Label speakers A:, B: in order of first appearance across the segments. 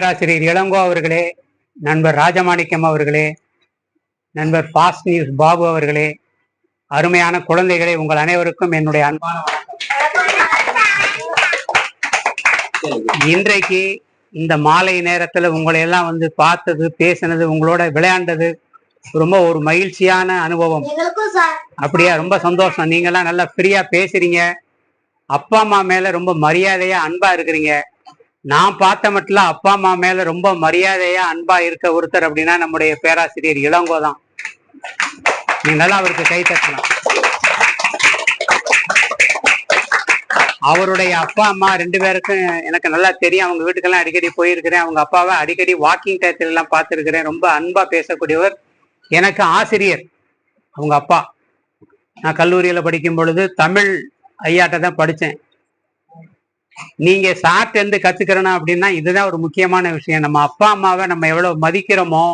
A: பேராசிரியர் இளங்கோ அவர்களே நண்பர் ராஜமாணிக்கம் அவர்களே நண்பர் பாஸ் நியூஸ் பாபு அவர்களே அருமையான குழந்தைகளே உங்கள் அனைவருக்கும் என்னுடைய அன்பான வணக்கம். இன்றைக்கு இந்த மாலை நேரத்துல உங்களை எல்லாம் வந்து பார்த்தது பேசினது உங்களோட விளையாண்டது ரொம்ப ஒரு மகிழ்ச்சியான அனுபவம். அப்படியா? ரொம்ப சந்தோஷம். நீங்கெல்லாம் நல்லா ஃப்ரீயா பேசுறீங்க. அப்பா அம்மா மேல ரொம்ப மரியாதையா அன்பா இருக்கிறீங்க. நான் பார்த்த மட்டும் அப்பா அம்மா மேல ரொம்ப மரியாதையா அன்பா இருக்க ஒருத்தர் அப்படின்னா நம்முடைய பேராசிரியர் இளங்கோ தான். நீங்க நல்லா அவருக்கு கை தட்டலாம். அவருடைய அப்பா அம்மா ரெண்டு பேருக்கும் எனக்கு நல்லா தெரியும். அவங்க வீட்டுக்கெல்லாம் அடிக்கடி போயிருக்கிறேன். அவங்க அப்பாவை அடிக்கடி வாக்கிங் டயத்துல எல்லாம் பார்த்துருக்கிறேன். ரொம்ப அன்பா பேசக்கூடியவர். எனக்கு ஆசிரியர் அவங்க அப்பா. நான் கல்லூரியில படிக்கும் பொழுது தமிழ் ஐயாட்ட தான் படித்தேன் நீங்க சாப்பிட்டு இருந்து கத்துக்கிறனா அப்படின்னா இதுதான் ஒரு முக்கியமான விஷயம். நம்ம அப்பா அம்மாவை நம்ம எவ்வளவு மதிக்கிறோமோ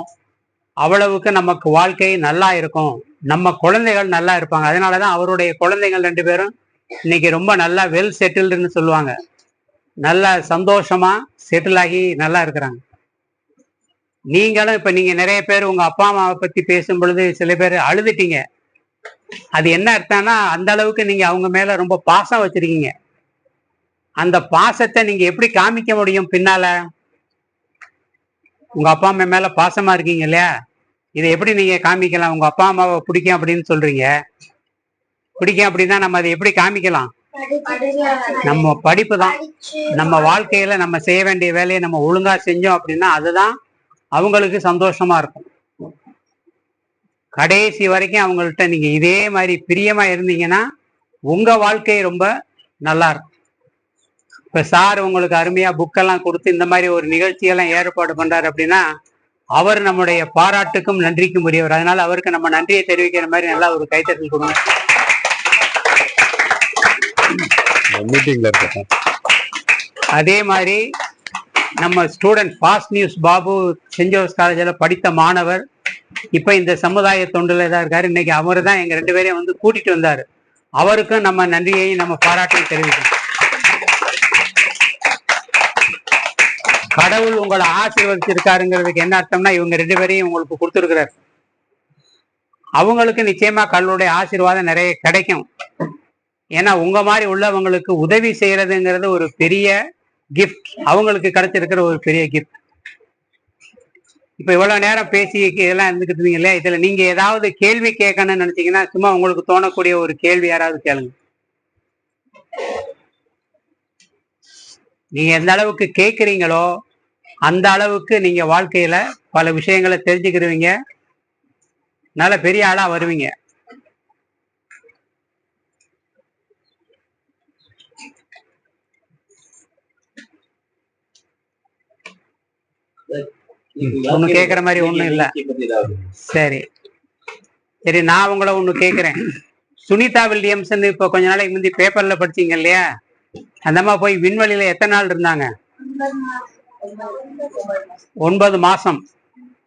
A: அவ்வளவுக்கு நமக்கு வாழ்க்கை நல்லா இருக்கும். நம்ம குழந்தைகள் நல்லா இருப்பாங்க. அதனாலதான் அவருடைய குழந்தைகள் ரெண்டு பேரும் இன்னைக்கு ரொம்ப நல்லா வெல் செட்டில்டுன்னு சொல்லுவாங்க. நல்லா சந்தோஷமா செட்டில் ஆகி நல்லா இருக்கிறாங்க. நீங்களும் இப்ப நீங்க நிறைய பேர் உங்க அப்பா அம்மாவை பத்தி பேசும் பொழுது சில பேர் அழுதுட்டீங்க. அது என்ன அர்த்தம்னா அந்த அளவுக்கு நீங்க அவங்க மேல ரொம்ப பாசம் வச்சிருக்கீங்க. அந்த பாசத்தை நீங்க எப்படி காமிக்க முடியும் பின்னால? உங்க அப்பா அம்மா மேல பாசமா இருக்கீங்க இல்லையா? இதை எப்படி நீங்க காமிக்கலாம்? உங்க அப்பா அம்மாவை பிடிக்கும் அப்படின்னு சொல்றீங்க. பிடிக்கும் அப்படின்னா நம்ம அதை எப்படி காமிக்கலாம்? நம்ம படிப்பு தான் நம்ம வாழ்க்கையில நம்ம செய்ய வேண்டிய வேலையை நம்ம ஒழுங்கா செஞ்சோம் அப்படின்னா அதுதான் அவங்களுக்கு சந்தோஷமா இருக்கும். கடைசி வரைக்கும் அவங்கள்ட்ட நீங்க இதே மாதிரி பிரியமா இருந்தீங்கன்னா உங்க வாழ்க்கை ரொம்ப நல்லா இருக்கும். இப்ப சார் உங்களுக்கு அருமையா புக்கெல்லாம் கொடுத்து இந்த மாதிரி ஒரு நிகழ்ச்சியெல்லாம் ஏற்பாடு பண்றாரு அப்படின்னா அவர் நம்முடைய பாராட்டுக்கும் நன்றிக்கும் உரியவர். அதனால அவருக்கு நம்ம நன்றியை தெரிவிக்கிற மாதிரி நல்லா ஒரு கைத்தட்டல் கொடுங்க. அதே மாதிரி நம்ம student fast news Babu saint Joseph காலேஜில் படித்த மாணவர் இப்போ இந்த சமுதாய தொண்டுல தான் இருக்காரு. இன்னைக்கு அவர் தான் எங்க ரெண்டு பேரையும் வந்து கூட்டிட்டு வந்தாரு. அவருக்கும் நம்ம நன்றியையும் நம்ம பாராட்டையும் தெரிவிக்கணும் கடவுள் உங்களை ஆசீர்வதிச்சிருக்காருங்கிறதுக்கு என்ன அர்த்தம்னா இவங்க ரெண்டு பேரையும் உங்களுக்கு கொடுத்துருக்கிறார். அவங்களுக்கு நிச்சயமா கடவுளுடைய ஆசீர்வாதம் நிறைய கிடைக்கும். ஏன்னா உங்க மாதிரி உள்ளவங்களுக்கு உதவி செய்யறதுங்கிறது ஒரு பெரிய கிஃப்ட் அவங்களுக்கு கிடைச்சிருக்கிற ஒரு பெரிய கிஃப்ட் இப்ப இவ்வளவு நேரம் பேசி இதெல்லாம் இருந்துக்கிட்டு இருந்தீங்க இல்லையா? இதுல நீங்க ஏதாவது கேள்வி கேட்கணும்னு நினைச்சீங்கன்னா சும்மா உங்களுக்கு தோணக்கூடிய ஒரு கேள்வி யாராவது கேளுங்க. நீங்க எந்த அளவுக்கு கேட்குறீங்களோ அந்த அளவுக்கு நீங்க வாழ்க்கையில பல விஷயங்களை தெரிஞ்சுக்கிருவீங்க. நல்ல பெரிய ஆளா வருவீங்க. ஒண்ணு கேக்குற மாதிரி ஒண்ணும் இல்ல. சரி. சரி நான் உங்களை ஒண்ணு கேக்குறேன். சுனிதா வில்லியம்ஸ் இப்ப கொஞ்ச நாளைக்கு முந்தி பேப்பர்ல படிச்சீங்க இல்லையா? அந்த அம்மா போய் விண்வெளியில எத்தனை நாள் இருந்தாங்க? ஒன்பது மாசம்.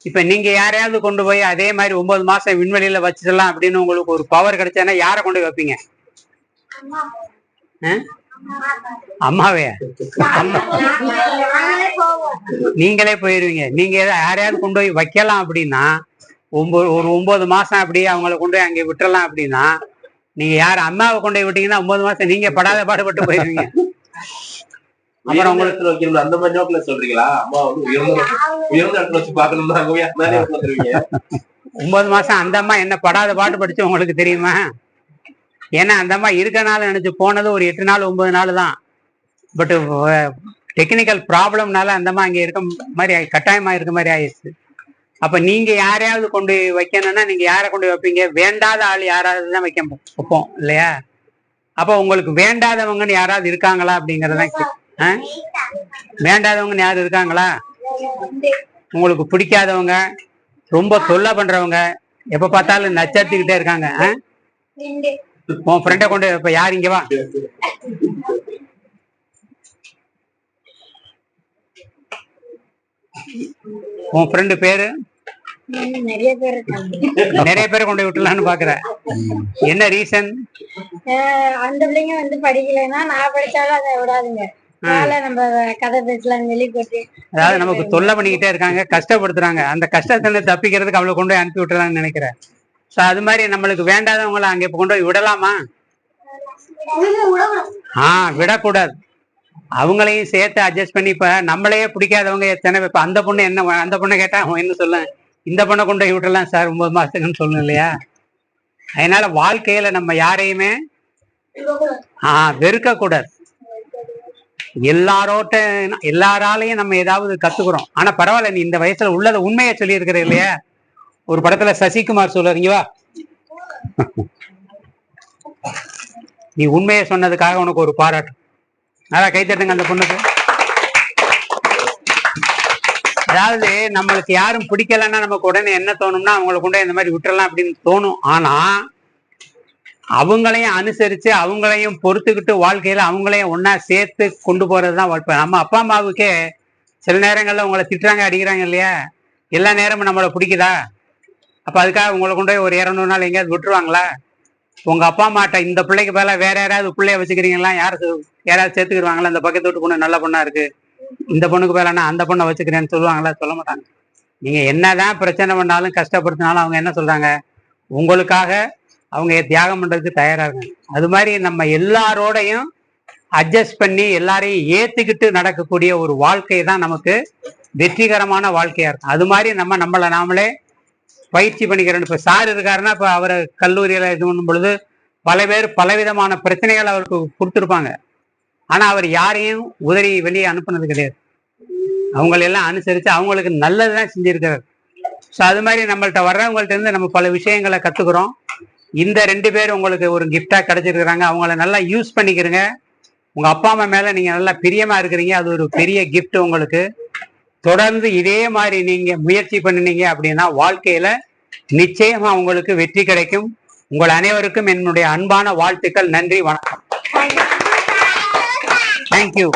A: இப்ப நீங்க யாரையாவது கொண்டு போய் அதே மாதிரி ஒன்பது மாசம் விண்வெளியில வச்சிடலாம் அப்படின்னு உங்களுக்கு ஒரு பவர் கிடைச்சேன்னா யாரை கொண்டு வைப்பீங்க? அம்மாவே நீங்களே போயிருவீங்க. நீங்க யாரையாவது கொண்டு போய் வைக்கலாம் அப்படின்னா ஒன்பது ஒரு ஒன்பது மாசம் அப்படியே அவங்கள கொண்டு போய் அங்கே விட்டுறலாம் அப்படின்னா நீங்க யார் அம்மாவை கொண்டு போய் விட்டீங்கன்னா ஒன்பது மாசம் நீங்க படாத பாடுபட்டு போயிருவீங்க.
B: அப்புறம் உங்க இடத்துல வைக்கணும் அந்த மாதிரி நோக்கில சொல்றீங்களா? அம்மா வந்து உயர்ந்த இடத்துல வச்சு
A: ஒன்பது மாசம் அந்த அம்மா என்ன படாத பாடு படிச்சு உங்களுக்கு தெரியுமா? ஏன்னா அந்த அம்மா இருக்க நாள் நினைச்சு போனது ஒரு எட்டு நாள் ஒன்பது நாள் தான். பட் டெக்னிக்கல் ப்ராப்ளம்னால அந்த அம்மா அங்கே இருக்க மாதிரி கட்டாயமா இருக்க மாதிரி ஆயிடுச்சு. அப்ப நீங்க யாரையாவது கொண்டு போய் வைக்கணும்னா நீங்க யாரை கொண்டு போய் வைப்பீங்க? வேண்டாத ஆள் யாராவது தான் வைக்க வைப்போம் இல்லையா? அப்ப உங்களுக்கு வேண்டாதவங்கன்னு யாராவது இருக்காங்களா அப்படிங்கறதான் வேண்டாதவங்க வேண்டாதவங்கன்னு யாரும் இருக்காங்களா? உங்களுக்கு பிடிக்காதவங்க ரொம்ப தொல்லை பண்றவங்க எப்ப பார்த்தாலும் நச்சரித்துக்கிட்டே இருக்காங்க உன் ஃப்ரெண்டை கொண்டு இப்ப யார் இங்க வா? உன் ஃப்ரெண்டு பேரு?
C: நிறைய பேர்
A: பேரை கொண்டு போய் விட்டுலான்னு பாக்குற. என்ன ரீசன்
C: அந்த பிள்ளைங்க வந்து படிக்கலைன்னா நான் படிச்சாலும் அதை விடாதுங்க. நம்ம கதை பேசலாம் வெளி போட்டு.
A: அதாவது நமக்கு தொல்லை பண்ணிக்கிட்டே இருக்காங்க கஷ்டப்படுத்துறாங்க. அந்த கஷ்டத்துல தப்பிக்கிறதுக்கு அவளை கொண்டு போய் அனுப்பி விட்டுலாம்னு நினைக்கிறேன். ஸோ அது மாதிரி நம்மளுக்கு வேண்டாதவங்கள அங்கே கொண்டு போய் விடலாமா? ஆ விடக்கூடாது. அவங்களையும் சேர்த்து அட்ஜஸ்ட் பண்ணி இப்ப நம்மளையே பிடிக்காதவங்க எத்தனை இப்ப அந்த பொண்ணு என்ன அந்த பொண்ணை கேட்டா அவன் என்ன சொல்ல இந்த பொண்ணை கொண்டு போய் விட்டுலாம் சார் ஒன்பது மாசத்துக்குன்னு சொல்லணும் இல்லையா? அதனால வாழ்க்கையில நம்ம யாரையுமே ஆ வெறுக்க கூடாது எல்லாரோட்ட எல்லாராலையும் நம்ம ஏதாவது கத்துக்கிறோம். ஆனா பரவாயில்ல நீ இந்த வயசுல உள்ளத உண்மையை சொல்லியிருக்கிற இல்லையா? ஒரு படத்துல சசிகுமார் சொல்லுறீங்க வா. நீ உண்மையை சொன்னதுக்காக உனக்கு ஒரு பாராட்டு. அதான் கை தட்டுங்க அந்த பொண்ணுக்கு. அதாவது நம்மளுக்கு யாரும் பிடிக்கலன்னா நமக்கு உடனே என்ன தோணும்னா அவங்களை கொண்டு இந்த மாதிரி விட்டுறலாம் அப்படின்னு தோணும். ஆனா அவங்களையும் அனுசரித்து அவங்களையும் பொறுத்துக்கிட்டு வாழ்க்கையில் அவங்களையும் ஒன்றா சேர்த்து கொண்டு போகிறது தான் வாழ்க்கை. நம்ம அப்பா அம்மாவுக்கே சில நேரங்களில் உங்களை திட்டுறாங்க அடிக்கிறாங்க இல்லையா? எல்லா நேரமும் நம்மளை பிடிக்குதா? அப்போ அதுக்காக உங்களை கொண்டு போய் ஒரு இரநூறு நாள் எங்கேயாவது விட்டுருவாங்களா? உங்கள் அப்பா அம்மாட்ட இந்த பிள்ளைக்கு பேல வேற யாராவது பிள்ளைய வச்சுக்கிறீங்களா? யார் யாராவது சேர்த்துக்கிடுவாங்களா இந்த பக்கத்து வீட்டு பொண்ணு நல்ல பொண்ணாக இருக்குது இந்த பொண்ணுக்கு பதிலா நான் அந்த பொண்ணை வச்சுக்கிறேன்னு சொல்லுவாங்களா? சொல்ல மாட்டாங்க. நீங்க என்னதான் பிரச்சனை பண்ணாலும் கஷ்டப்படுத்தினாலும் அவங்க என்ன சொல்கிறாங்க உங்களுக்காக அவங்க தியாகம் பண்றதுக்கு தயாராக இருக்காங்க. அது மாதிரி நம்ம எல்லாரோடையும் அட்ஜஸ்ட் பண்ணி எல்லாரையும் ஏத்துக்கிட்டு நடக்கக்கூடிய ஒரு வாழ்க்கை தான் நமக்கு வெற்றிகரமான வாழ்க்கையா இருக்கும். அது மாதிரி நம்ம நம்மளை நாமளே பயிற்சி பண்ணிக்கிறோம். இப்ப சார் இருக்காருன்னா இப்ப அவரை கல்லூரியில இது பண்ணும் பொழுது பல பேர் பலவிதமான பிரச்சனைகள் அவருக்கு கொடுத்துருப்பாங்க. ஆனா அவர் யாரையும் உதறி வெளியே அனுப்புனது கிடையாது. அவங்களெல்லாம் அனுசரிச்சு அவங்களுக்கு நல்லதுதான் செஞ்சுருக்கிறார். ஸோ அது மாதிரி நம்மள்ட்ட வர்றவங்கள்ட்ட இருந்து நம்ம பல விஷயங்களை கத்துக்கிறோம். இந்த ரெண்டு பேர் உங்களுக்கு ஒரு கிஃப்டாக கிடைச்சிருக்கிறாங்க. அவங்கள நல்லா யூஸ் பண்ணிக்கிறங்க. உங்கள் அப்பா அம்மா மேலே நீங்கள் நல்லா பிரியமாக இருக்கிறீங்க. அது ஒரு பெரிய கிஃப்ட் உங்களுக்கு. தொடர்ந்து இதே மாதிரி நீங்கள் முயற்சி பண்ணினீங்க அப்படின்னா வாழ்க்கையில் நிச்சயமாக உங்களுக்கு வெற்றி கிடைக்கும். உங்கள் அனைவருக்கும் என்னுடைய அன்பான வாழ்த்துக்கள். நன்றி வணக்கம். தேங்க்யூ